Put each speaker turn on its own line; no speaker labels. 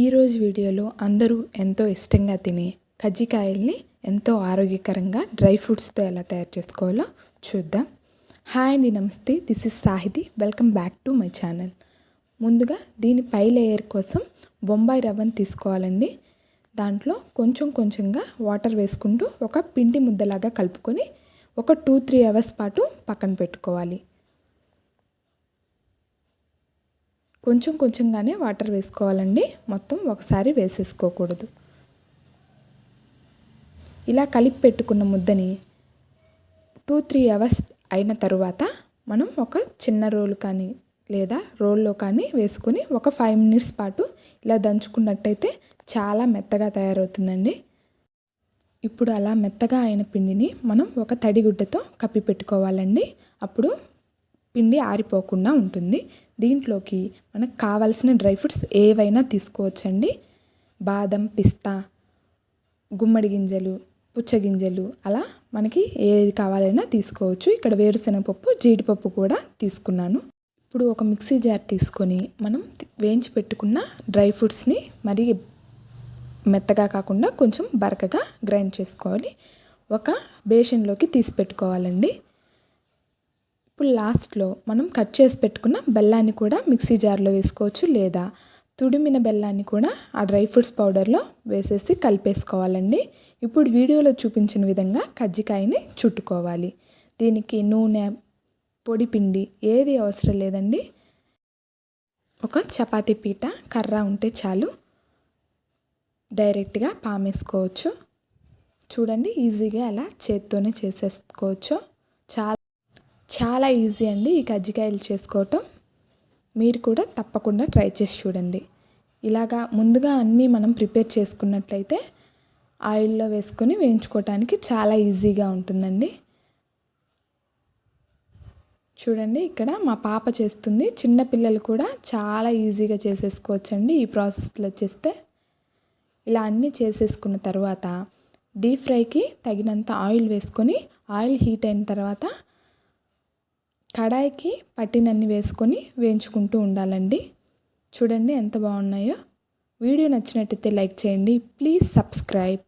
ఈరోజు వీడియోలో అందరూ ఎంతో ఇష్టంగా తినే కజ్జికాయల్ని ఎంతో ఆరోగ్యకరంగా డ్రై ఫ్రూట్స్తో ఎలా తయారు చేసుకోవాలో చూద్దాం. హాయ్ అండి నమస్తే. This is Sahiti. Welcome back to my channel. ముందుగా దీని పై లేయర్ కోసం బొంబాయి రవ్వను తీసుకోవాలండి. దాంట్లో కొంచెం కొంచెంగా వాటర్ వేసుకుంటూ ఒక పిండి ముద్దలాగా కలుపుకొని ఒక టూ త్రీ అవర్స్ పాటు పక్కన పెట్టుకోవాలి. కొంచెం కొంచెంగానే వాటర్ వేసుకోవాలండి. మొత్తం ఒకసారి వేసేసుకోకూడదు. ఇలా కలిపి పెట్టుకున్న ముద్దని టూ త్రీ అవర్స్ అయిన తరువాత మనం ఒక చిన్న రోల్ కానీ లేదా రోల్లో కానీ వేసుకొని ఒక ఫైవ్ మినిట్స్ పాటు ఇలా దంచుకున్నట్టయితే చాలా మెత్తగా తయారవుతుందండి. ఇప్పుడు అలా మెత్తగా అయిన పిండిని మనం ఒక తడిగుడ్డతో కప్పి పెట్టుకోవాలండి. అప్పుడు పిండి ఆరిపోకుండా ఉంటుంది. దీంట్లోకి మనకు కావాల్సిన డ్రై ఫ్రూట్స్ ఏవైనా తీసుకోవచ్చండి. బాదం పిస్తా గుమ్మడి గింజలు పుచ్చగింజలు అలా మనకి ఏది కావాలైనా తీసుకోవచ్చు. ఇక్కడ వేరుశనగపప్పు జీడిపప్పు కూడా తీసుకున్నాను. ఇప్పుడు ఒక మిక్సీ జార్ తీసుకొని మనం వేయించి పెట్టుకున్న డ్రై ఫ్రూట్స్ని మరి మెత్తగా కాకుండా కొంచెం బరకగా గ్రైండ్ చేసుకోవాలి. ఒక బేషన్లోకి తీసి పెట్టుకోవాలండి. ఇప్పుడు లాస్ట్లో మనం కట్ చేసి పెట్టుకున్న బెల్లాన్ని కూడా మిక్సీ జార్లో వేసుకోవచ్చు లేదా తుడిమిన బెల్లాన్ని కూడా ఆ డ్రై ఫ్రూట్స్ పౌడర్లో వేసేసి కలిపేసుకోవాలండి. ఇప్పుడు వీడియోలో చూపించిన విధంగా కజ్జికాయని చుట్టుకోవాలి. దీనికి నూనె పొడి పిండి ఏది అవసరం లేదండి. ఒక చపాతీ పీట కర్ర ఉంటే చాలు. డైరెక్ట్గా పామేసుకోవచ్చు. చూడండి ఈజీగా అలా చేత్తోనే చేసేసుకోవచ్చు. చాలా చాలా ఈజీ అండి ఈ కజ్జికాయలు చేసుకోవటం. మీరు కూడా తప్పకుండా ట్రై చేసి చూడండి. ఇలాగా ముందుగా అన్నీ మనం ప్రిపేర్ చేసుకున్నట్లయితే ఆయిల్లో వేసుకొని వేయించుకోవటానికి చాలా ఈజీగా ఉంటుందండి. చూడండి ఇక్కడ మా పాప చేస్తుంది. చిన్నపిల్లలు కూడా చాలా ఈజీగా చేసేసుకోవచ్చండి ఈ ప్రాసెస్లో చేస్తే. ఇలా అన్నీ చేసేసుకున్న తర్వాత డీప్ ఫ్రైకి తగినంత ఆయిల్ వేసుకొని ఆయిల్ హీట్ అయిన తర్వాత కడాయికి పట్టినన్ని వేసుకొని వేయించుకుంటూ ఉండాలండి. చూడండి ఎంత బాగున్నాయో. వీడియో నచ్చినట్టయితే లైక్ చేయండి. Please subscribe.